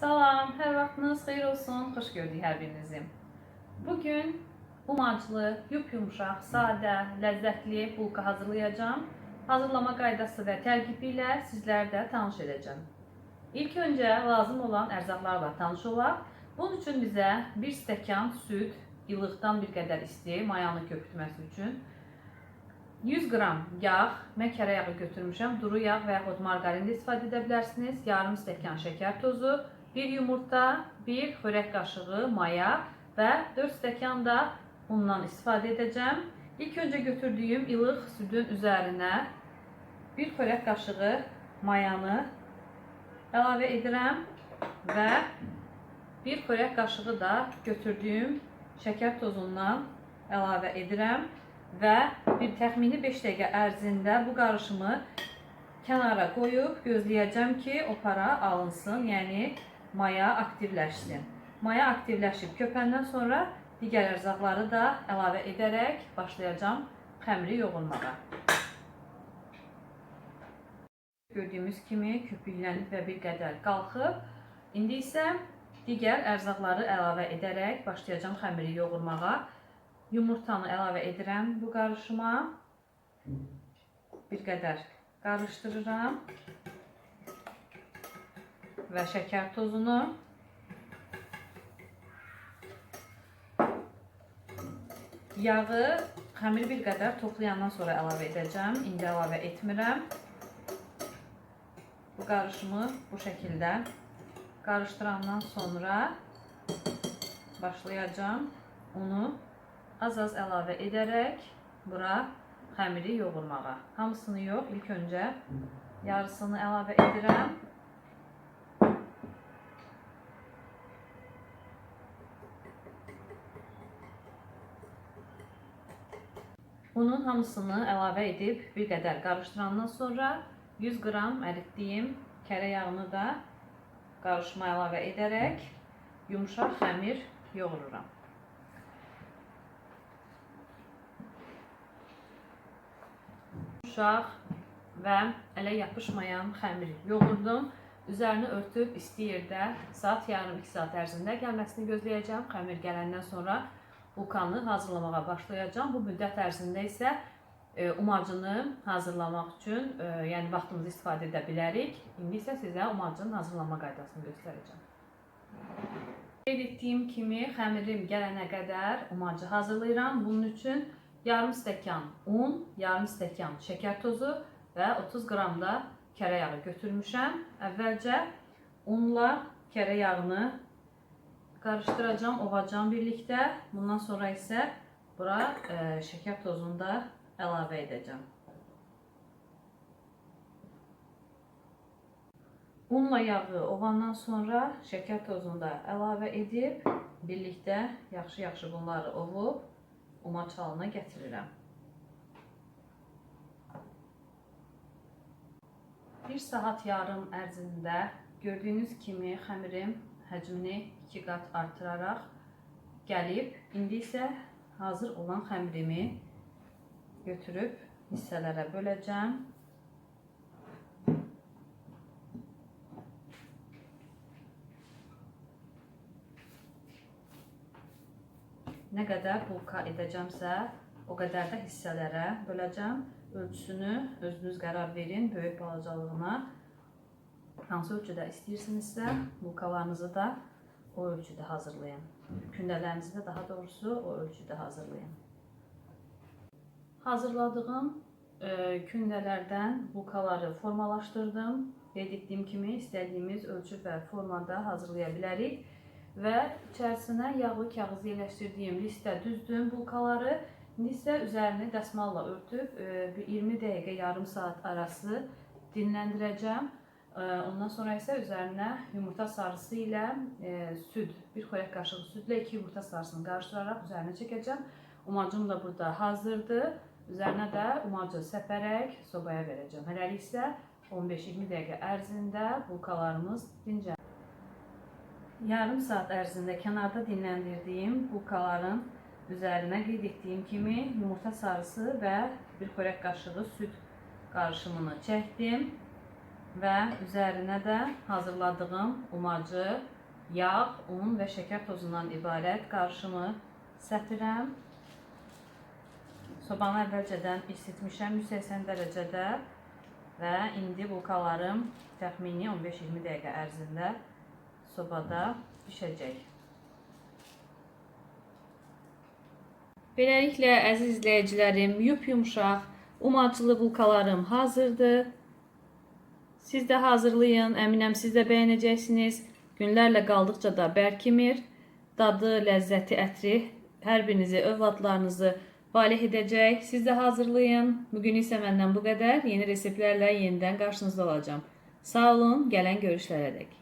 Salam, hər vaxtınız xeyir olsun. Xoş gördük hər birinizi. Bugün umaclı, yup-yumuşaq, sadə, ləzzətli bulka hazırlayacağım. Hazırlama qaydası və tərkibi ilə sizlərlə tanış edəcəm. İlk öncə lazım olan ərzaqlarla tanış olaq. Bunun üçün bizə 1 stəkan süd, ilıqdan bir qədər isti, mayanı köpürtməsi üçün 100 qram yağ, mən kərə yağı götürmüşəm. Duru yağ və yaxud margarin də istifadə edə bilərsiniz. Yarım stəkan şəkər tozu, 1 yumurta, 1 xörək qaşığı maya və 4 stəkan da undan istifadə edəcəm. İlk öncə götürdüyüm ilıq südün üzərinə 1 xörək qaşığı mayanı əlavə edirəm və 1 xörək qaşığı da götürdüyüm şəkər tozundan əlavə edirəm və bir təxmini 5 dəqiqə ərzində bu qarışımı kənara qoyub gözləyəcəm ki, o para alınsın, yəni maya aktivləşsin. Maya aktivləşib köpəndən sonra digər ərzaqları da əlavə edərək başlayacağam xəmiri yoğurmağa. Gördüyümüz kimi köpüklənib və bir qədər qalxıb. İndi isə digər ərzaqları əlavə edərək başlayacağam xəmiri yoğurmağa. Yumurtanı əlavə edirəm bu qarışıma. Bir qədər qarışdırıram. Və şəkər tozunu. Yağı xəmiri bir qədər toxlayandan sonra əlavə edəcəm. İndi əlavə etmirəm. Bu qarışımı bu şəkildə qarışdırandan sonra başlayacağım unu az-az əlavə edərək bura xəmiri yoğurmağa. Hamısını yox, ilk öncə yarısını əlavə edirəm. Unun hamısını əlavə edib bir qədər qarışdırandan sonra 100 qram əritdiyim kərə yağını da qarışıma əlavə edərək yumşaq xəmir yoğururam. Uşaq və ələ yapışmayan xəmiri yoğurdum. Üzərini örtüb isti yerdə saat yarım 2 saat ərzində gəlməsini gözləyəcəm. Xəmir gələndən sonra bulkanı hazırlamağa başlayacağam. Bu müddət ərzində isə e, umacını hazırlamaq üçün, e, yəni vaxtımızı istifadə edə bilərik. İndi isə sizə umacının hazırlama qaydasını göstərəcəm. Qeyd etdiyim kimi xəmirim gələnə qədər umacı hazırlayıram. Bunun üçün yarım stəkan un, yarım stəkan şəkər tozu və 30 qram da kərə yağı götürmüşəm. Əvvəlcə unla kərə yağını qarışdıracağam, ovacam birlikdə. Bundan sonra isə bura e, şəkər tozunu da əlavə edəcəm. Unla yağı ovandan sonra şəkər tozunu da əlavə edib birlikdə yaxşı-yaxşı bunları ovub umaç halına gətirirəm. Bir saat yarım ərzində gördüyünüz kimi xəmirim həcmini 2 qat artıraraq gəlib. İndi isə hazır olan xəmirimi götürüb hissələrə böləcəm. Nə qədər bulka edəcəmsə, o qədər də hissələrə böləcəm. Ölçüsünü özünüz qərar verin, böyük balacalığına. Hansı ölçüdə istəyirsinizsə, bulkalarınızı da o ölçüdə hazırlayın. Kündələrinizi də daha doğrusu o ölçüdə hazırlayın. Hazırladığım e, kündələrdən bulkaları formalaşdırdım. Qeyd etdiyim kimi istədiyimiz ölçü və formada hazırlaya bilərik və içərisinə yağlı kağız yerləşdirdiyim listə düzdüm bulkaları. İndi isə üzərini dəsmalla örtüb e, bir 20 dəqiqə, yarım saat arası dinləndirəcəm. E, Ondan sonra isə üzərinə yumurta sarısı ilə e, süd, bir xörək qaşığı südlə 2 yumurta sarısını qarışdıraraq üzərinə çəkəcəm. Umacım da burada hazırdır. Üzərinə də umacı səpərək sobaya verəcəm. Hələlik isə 15-20 dəqiqə ərzində bulkalarımız dincəlir. Yarım saat ərzində kənarda dinləndirdiyim bulkaların üzərinə qeyd etdiyim kimi yumurta sarısı və bir xörək qaşığı süd qarışımını çəkdim və üzərinə də hazırladığım umacı, yağ, un və şəkər tozundan ibarət qarışımı səpirəm. Sobanı əvvəlcədən isitmişəm 180 dərəcədə və indi bulkalarım təxmini 15-20 dəqiqə ərzində sobada pişəcək. Beləliklə əziz izləyicilərim, yup-yumşaq, umacılı bulkalarım hazırdır. Siz də hazırlayın, əminəm siz də bəyənəcəksiniz. Günlərlə qaldıqca da bərkimir. Dadı, ləzzəti, ətri hər birinizi, övladlarınızı valeh edəcək. Siz də hazırlayın. Bugün isə məndən bu qədər. Yeni reseptlərlə yenidən qarşınızda olacağam. Sağ olun, gələn görüşlərə dək.